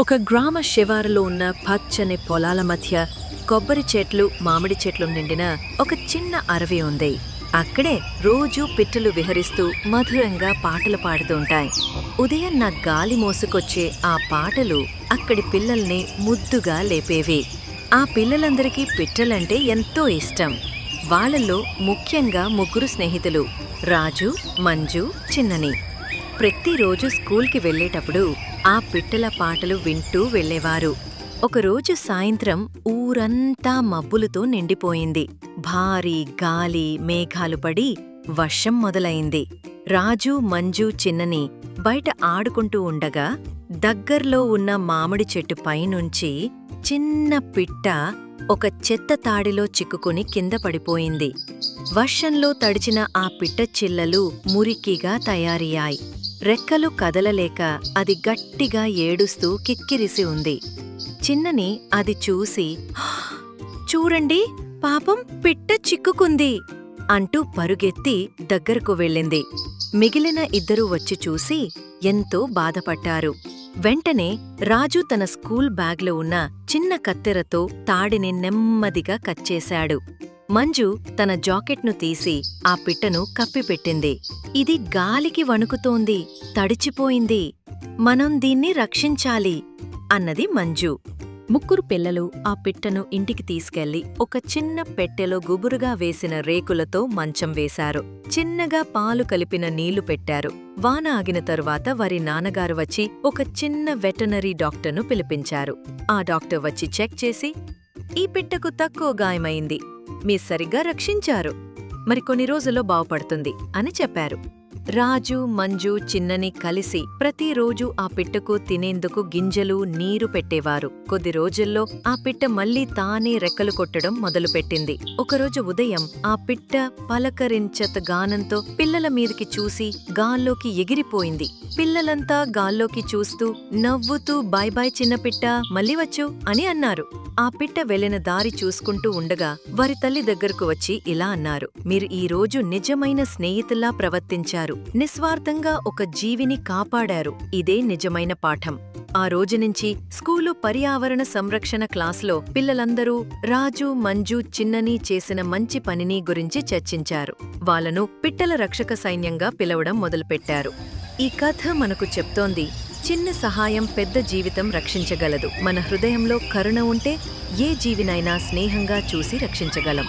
ఒక గ్రామ శివారులో ఉన్న పచ్చని పొలాల మధ్య కొబ్బరి చెట్లు మామిడి చెట్లు నిండిన ఒక చిన్న అరవి ఉంది. అక్కడే రోజూ పిట్టలు విహరిస్తూ మధురంగా పాటలు పాడుతుంటాయి ఉదయం నా గాలి మోసుకొచ్చే ఆ పాటలు అక్కడి పిల్లల్ని ముద్దుగా లేపేవి. ఆ పిల్లలందరికీ పిట్టలంటే ఎంతో ఇష్టం. వాళ్ళల్లో ముఖ్యంగా ముగ్గురు స్నేహితులు రాజు మంజు చిన్నని. ప్రతిరోజు స్కూల్కి వెళ్ళేటప్పుడు ఆ పిట్టల పాటలు వింటూ వెళ్ళేవారు. ఒకరోజు సాయంత్రం ఊరంతా మబ్బులతో నిండిపోయింది. భారీ గాలి మేఘాలు పడి వర్షం మొదలైంది. రాజు మంజు చిన్నని బయట ఆడుకుంటూ ఉండగా దగ్గర్లో ఉన్న మామిడి చెట్టు పైనుంచి చిన్న పిట్ట ఒక చెత్త తాడిలో చిక్కుకుని కింద పడిపోయింది. వర్షంలో తడిచిన ఆ పిట్ట చిల్లలు మురికిగా తయారయ్యాయి. రెక్కలు కదలలేక అది గట్టిగా ఏడుస్తూ కిక్కిరిసి ఉంది. చిన్నని అది చూసి చూడండి పాపం పిట్ట చిక్కుకుంది అంటూ పరుగెత్తి దగ్గరకు వెళ్ళింది. మిగిలిన ఇద్దరూ వచ్చి చూసి ఎంతో బాధపడ్డారు. వెంటనే రాజు తన స్కూల్ బ్యాగ్లో ఉన్న చిన్న కత్తెరతో తాడిని నెమ్మదిగా కచ్చేశాడు మంజు తన జాకెట్ను తీసి ఆ పిట్టను కప్పిపెట్టింది. ఇది గాలికి వణుకుతోంది తడిచిపోయింది. మనం దీన్ని రక్షించాలి అన్నది మంజు. ముగ్గురు పిల్లలు ఆ పిట్టను ఇంటికి తీసుకెళ్ళి ఒక చిన్న పెట్టెలో గుబురుగా వేసిన రేకులతో మంచం వేశారు. చిన్నగా పాలు కలిపిన నీళ్ళు పెట్టారు. వాన ఆగిన తరువాత వారి నాన్నగారు వచ్చి ఒక చిన్న వెటనరీ డాక్టర్ను పిలిపించారు. ఆ డాక్టర్ వచ్చి చెక్ చేసి ఈ పిట్టకు తక్కువ గాయమైంది. మీ సరిగ్గా రక్షించారు. మరి కొన్ని రోజుల్లో బాగుపడుతుంది అని చెప్పారు. రాజు మంజు చిన్నని కలిసి ప్రతిరోజు ఆ పిట్టకు తినేందుకు గింజలు నీరు పెట్టేవారు. కొద్ది రోజుల్లో ఆ పిట్ట మళ్ళీ తానే రెక్కలు కొట్టడం మొదలుపెట్టింది. ఒకరోజు ఉదయం ఆ పిట్ట పలకరించత గానంతో పిల్లల మీదకి చూసి గాల్లోకి ఎగిరిపోయింది. పిల్లలంతా గాల్లోకి చూస్తూ నవ్వుతూ బాయ్ బాయ్ చిన్న పిట్ట మళ్ళీ వచ్చు అని అన్నారు. ఆ పిట్ట వెళ్ళిన దారి చూసుకుంటూ ఉండగా వారి తల్లి దగ్గరకు వచ్చి ఇలా అన్నారు మీరు ఈ రోజు నిజమైన స్నేహితుల్లా ప్రవర్తించారు. నిస్వార్థంగా ఒక జీవిని కాపాడారు. ఇదే నిజమైన పాఠం. ఆ రోజు నుంచి స్కూలు పర్యావరణ సంరక్షణ క్లాస్లో పిల్లలందరూ రాజు మంజు చిన్నని చేసిన మంచి పనిని గురించి చర్చించారు. వాళ్ళను పిట్టల రక్షక సైన్యంగా పిలవడం మొదలుపెట్టారు. ఈ కథ మనకు చెప్తోంది చిన్న సహాయం పెద్ద జీవితం రక్షించగలదు. మన హృదయంలో కరుణ ఉంటే ఏ జీవినైనా స్నేహంగా చూసి రక్షించగలం.